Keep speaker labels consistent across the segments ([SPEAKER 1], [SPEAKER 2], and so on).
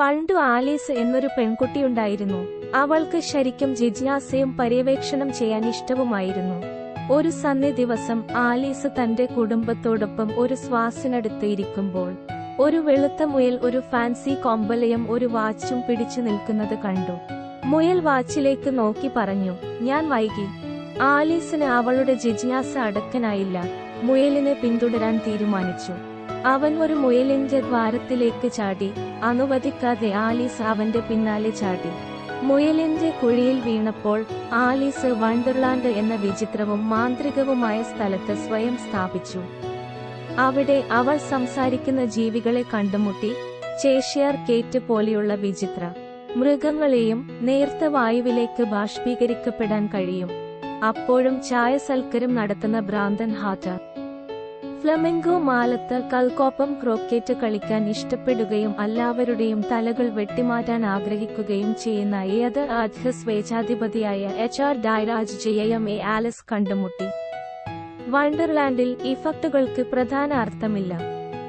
[SPEAKER 1] പണ്ടു ആലീസ് എന്നൊരു പെൺകുട്ടിയുണ്ടായിരുന്നു. അവൾക്ക് ശരിക്കും ജിജ്ഞാസയും പര്യവേക്ഷണം ചെയ്യാൻ ഇഷ്ടവുമായിരുന്നു. ഒരു സന്ധ്യ ദിവസം ആലീസ് തന്റെ കുടുംബത്തോടൊപ്പം ഒരു ശ്വാസിനടുത്ത് ഇരിക്കുമ്പോൾ ഒരു വെളുത്ത മുയൽ ഒരു ഫാൻസി കൊമ്പലയും ഒരു വാച്ചും പിടിച്ചു നിൽക്കുന്നത് കണ്ടു. മുയൽ വാച്ചിലേക്ക് നോക്കി പറഞ്ഞു ഞാൻ വൈകി. ആലീസിന് അവളുടെ ജിജ്ഞാസ അടക്കനായില്ല. മുയലിനെ പിന്തുടരാൻ തീരുമാനിച്ചു. അവൻ ഒരു മുയലിന്റെ ദ്വാരത്തിലേക്ക് ചാടി അനുവദിക്കാതെ ആലീസ് അവന്റെ പിന്നാലെ ചാടി. മുയലിന്റെ കുഴിയിൽ വീണപ്പോൾ ആലീസ് വണ്ടർലാൻഡ് എന്ന വിചിത്രവും മാന്ത്രികവുമായ സ്ഥലത്ത് സ്വയം സ്ഥാപിച്ചു. അവിടെ അവൾ സംസാരിക്കുന്ന ജീവികളെ കണ്ടുമുട്ടി ചേഷ്യർ കേറ്റ് പോലെയുള്ള വിചിത്ര മൃഗങ്ങളെയും നേർത്ത വായുവിലേക്ക് ബാഷ്പീകരിക്കപ്പെടാൻ കഴിയും. അപ്പോഴും ചായസൽക്കരം നടത്തുന്ന ഭ്രാന്തൻ ഹാറ്റ ഫ്ലമെങ്കോ മാലത്ത് കൽക്കോപ്പം ക്രോക്കേറ്റ് കളിക്കാൻ ഇഷ്ടപ്പെടുകയും എല്ലാവരുടെയും തലകൾ വെട്ടിമാറ്റാൻ ആഗ്രഹിക്കുകയും ചെയ്യുന്ന ഏത് ആദ്യ സ്വേച്ഛാധിപതിയായ എച്ച് ആർ ഡയറാജ് ജയം എ ആലസ് കണ്ടുമുട്ടി. വണ്ടർലാൻഡിൽ ഇഫക്റ്റുകൾക്ക് പ്രധാന അർത്ഥമില്ല.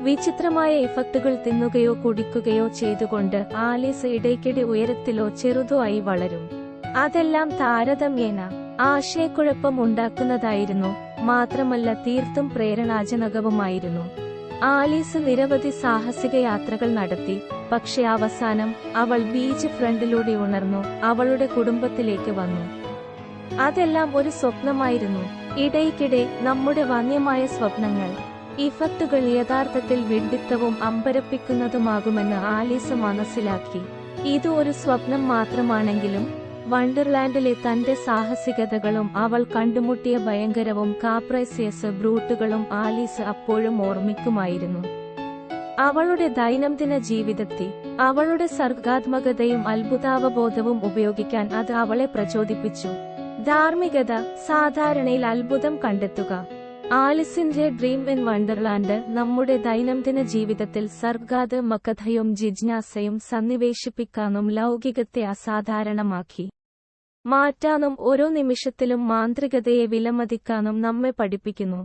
[SPEAKER 1] വിചിത്രമായ ഇഫക്റ്റുകൾ തിന്നുകയോ കുടിക്കുകയോ ചെയ്തുകൊണ്ട് ആലീസ് ഇടയ്ക്കിടെ ഉയരത്തിലോ ചെറുതോ ആയി വളരും. അതെല്ലാം താരതമ്യേന ആശയക്കുഴപ്പം ഉണ്ടാക്കുന്നതായിരുന്നു. മാത്രമല്ല തീർത്തും പ്രേരണാജനകവുമായിരുന്നു. ആലീസ് നിരവധി സാഹസിക യാത്രകൾ നടത്തി. പക്ഷെ അവസാനം അവൾ ബീച്ച് ഫ്രണ്ടിലൂടെ ഉണർന്നു. അവളുടെ കുടുംബത്തിലേക്ക് വന്നു. അതെല്ലാം ഒരു സ്വപ്നമായിരുന്നു. ഇടയ്ക്കിടെ നമ്മുടെ വന്യമായ സ്വപ്നങ്ങൾ ഇഫക്റ്റുകൾ യഥാർത്ഥത്തിൽ വിഡിത്തവും അമ്പരപ്പിക്കുന്നതുമാകുമെന്ന് ആലീസ് മനസ്സിലാക്കി. ഇത് ഒരു സ്വപ്നം മാത്രമാണെങ്കിലും വണ്ടർലാൻഡിലെ തന്റെ സാഹസികതകളും അവൾ കണ്ടുമുട്ടിയ ഭയങ്കരവും കാപ്രൈസിയസ് ബ്രൂട്ടുകളും ആലീസ് അപ്പോഴും ഓർമ്മിക്കുമായിരുന്നു. അവളുടെ ദൈനംദിന ജീവിതത്തിൽ അവളുടെ സർഗാത്മകതയും അത്ഭുതാവബോധവും ഉപയോഗിക്കാൻ അത് അവളെ പ്രചോദിപ്പിച്ചു. ധാർമ്മികത സാധാരണയിൽ അത്ഭുതം കണ്ടെത്തുക. ആലിസിന്റെ ഡ്രീം ഇൻ വണ്ടർലാൻഡ് നമ്മുടെ ദൈനംദിന ജീവിതത്തിൽ സർഗാത് മക്കഥയും ജിജ്ഞാസയും സന്നിവേശിപ്പിക്കാനും ലൗകികത്തെ അസാധാരണമാക്കി. മാറ്റാനും ഓരോ നിമിഷത്തിലും മാന്ത്രികതയെ വിലമതിക്കാനും നമ്മെ പഠിപ്പിക്കുന്നു.